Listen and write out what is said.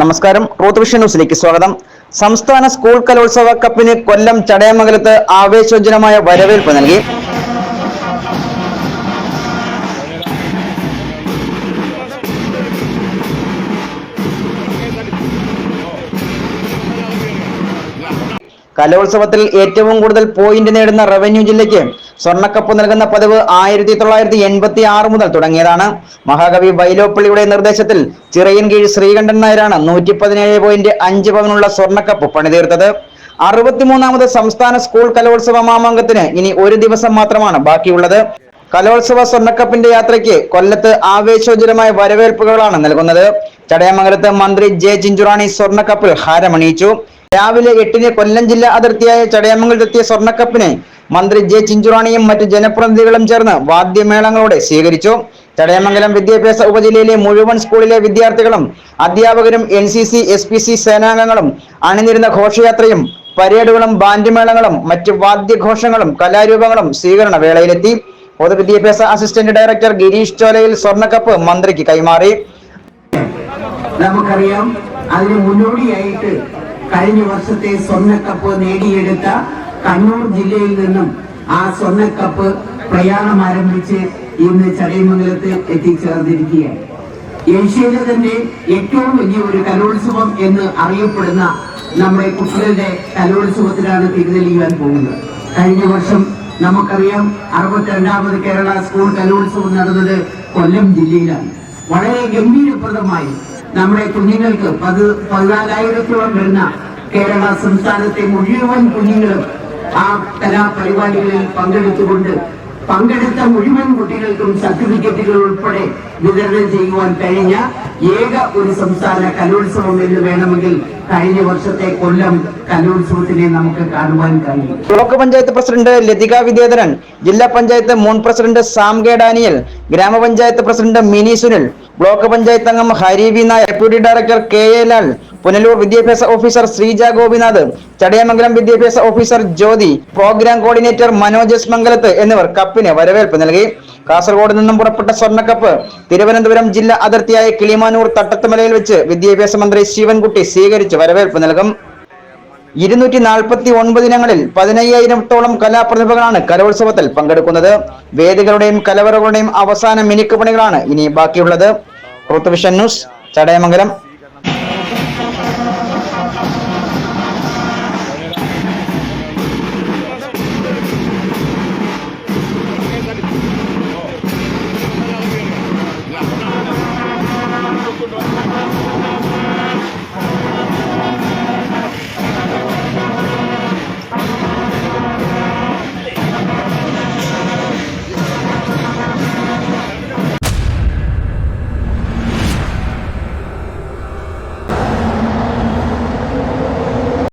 നമസ്കാരം. Ruth vision ന്യൂസിലേക്ക് സ്വാഗതം. സംസ്ഥാന സ്കൂൾ കലോത്സവ കപ്പിന് കൊല്ലം ചടയമംഗലത്ത് ആവേശോജനമായ വരവേൽപ്പ് നൽകി. കലോത്സവത്തിൽ ഏറ്റവും കൂടുതൽ പോയിന്റ് നേടുന്ന റവന്യൂ ജില്ലയ്ക്ക് സ്വർണക്കപ്പ് നൽകുന്ന പതിവ് ആയിരത്തി തൊള്ളായിരത്തി എൺപത്തി ആറ് മുതൽ തുടങ്ങിയതാണ്. മഹാകവി വൈലോപ്പള്ളിയുടെ നിർദ്ദേശത്തിൽ ചിറയൻകീഴ് ശ്രീകണ്ഠൻ നായരാണ് നൂറ്റി പതിനേഴ് പോയിന്റ് അഞ്ച് പവനുള്ള സ്വർണക്കപ്പ് പണിതീർത്തത്. അറുപത്തിമൂന്നാമത് സംസ്ഥാന സ്കൂൾ കലോത്സവ മാമാങ്കത്തിന് ഇനി ഒരു ദിവസം മാത്രമാണ് ബാക്കിയുള്ളത്. കലോത്സവ സ്വർണക്കപ്പിന്റെ യാത്രയ്ക്ക് കൊല്ലത്ത് ആവേശോജ്വലമായ വരവേൽപ്പുകളാണ് നൽകുന്നത്. ചടയമംഗലത്ത് മന്ത്രി ജെ ചിഞ്ചുറാണി സ്വർണക്കപ്പിൽ ഹാരമണിയിച്ചു. രാവിലെ എട്ടിന് കൊല്ലം ജില്ലാ അതിർത്തിയായ ചടയമംഗലത്തെത്തിയ സ്വർണക്കപ്പിനെ മന്ത്രി ജെ ചിഞ്ചുറാണിയും മറ്റ് ജനപ്രതിനിധികളും ചേർന്ന് വാദ്യമേളങ്ങളോടെ സ്വീകരിച്ചു. ചടയമംഗലം വിദ്യാഭ്യാസ ഉപജില്ലയിലെ മുഴുവൻ സ്കൂളിലെ വിദ്യാർത്ഥികളും അധ്യാപകരും N C C S P C സേനാംഗങ്ങളും അണിനിരുന്ന ഘോഷയാത്രയും പരേഡുകളും ബാൻഡുമേളങ്ങളും മറ്റ് വാദ്യഘോഷങ്ങളും കലാരൂപങ്ങളും സ്വീകരണ വേളയിലെത്തി പൊതുവിദ്യാഭ്യാസ അസിസ്റ്റന്റ് ഡയറക്ടർ ഗിരീഷ് ചോലയിൽ സ്വർണക്കപ്പ് മന്ത്രിക്ക് കൈമാറി. നമുക്കറിയാം അതിന് മുന്നോടിയായിട്ട് കഴിഞ്ഞ വർഷത്തെ സ്വർണക്കപ്പ് നേടിയെടുത്ത കണ്ണൂർ ജില്ലയിൽ നിന്നും ആ സ്വർണക്കപ്പ് പ്രയാണം ആരംഭിച്ച് ഇന്ന് ചടയമംഗലത്ത് എത്തിച്ചേർന്നിരിക്കുകയാണ്. ഏഷ്യയിലെ തന്നെ ഏറ്റവും വലിയ ഒരു കലോത്സവം എന്ന് അറിയപ്പെടുന്ന നമ്മുടെ കുട്ടികളുടെ കലോത്സവത്തിലാണ് തിരിതെളിയുവാൻ പോകുന്നത്. കഴിഞ്ഞ വർഷം നമുക്കറിയാം അറുപത്തിരണ്ടാമത് കേരള സ്കൂൾ കലോത്സവം നടന്നത് കൊല്ലം ജില്ലയിലാണ്. വളരെ ഗംഭീരപ്രദമായി നമ്മുടെ കുഞ്ഞുങ്ങൾക്ക് പത് പതിനാലായിരത്തോളം വരുന്ന കേരള സംസ്ഥാനത്തെ മുഴുവൻ കുഞ്ഞുങ്ങളും ആ കലാപരിപാടികളിൽ പങ്കെടുത്തുകൊണ്ട് പങ്കെടുത്ത മുഴുവൻ കുട്ടികൾക്കും സർട്ടിഫിക്കറ്റുകൾ ഉൾപ്പെടെ വിതരണം ചെയ്യുവാൻ കഴിഞ്ഞ ഏക ഒരു സംസ്ഥാന കലോത്സവം എന്ന് വേണമെങ്കിൽ കഴിഞ്ഞ വർഷത്തെ കൊല്ലം കലോത്സവത്തിനെ നമുക്ക് കാണുവാൻ കഴിയും. ബ്ലോക്ക് പഞ്ചായത്ത് പ്രസിഡന്റ് ലതിക വിദ്യാധരൻ ജില്ലാ പഞ്ചായത്ത് മുൻ പ്രസിഡന്റ് സാം കെ ഡാനിയൽ ഗ്രാമപഞ്ചായത്ത് പ്രസിഡന്റ് മിനി സുനിൽ ബ്ലോക്ക് പഞ്ചായത്ത് അംഗം Hari V Nair deputy director K A Lal Punalur വിദ്യാഭ്യാസ ഓഫീസർ ശ്രീജ ഗോപിനാഥ് ചടയമംഗലം വിദ്യാഭ്യാസ officer Jyothi programme coordinator Manoj Mangalath എന്നിവർ കപ്പിന് വരവേൽപ്പ് നൽകി. കാസർഗോഡ് നിന്നും പുറപ്പെട്ട സ്വർണക്കപ്പ് തിരുവനന്തപുരം ജില്ലാ അതിർത്തിയായ കിളിമാനൂർ തട്ടത്തുമലയിൽ വെച്ച് വിദ്യാഭ്യാസ മന്ത്രി ശിവൻകുട്ടി സ്വീകരിച്ച് വരവേൽപ്പ് നൽകും. ഇരുന്നൂറ്റി നാൽപ്പത്തി ഒൻപത് ഇനങ്ങളിൽ പതിനയ്യായിരത്തോളം കലാപ്രതിഭകളാണ് കലോത്സവത്തിൽ പങ്കെടുക്കുന്നത്. വേദികളുടെയും കലവറകളുടെയും അവസാന മിനുക്ക് പണികളാണ് ഇനി ബാക്കിയുള്ളത്. ഋത്തുവിഷൻ ന്യൂസ് ചടയമംഗലം.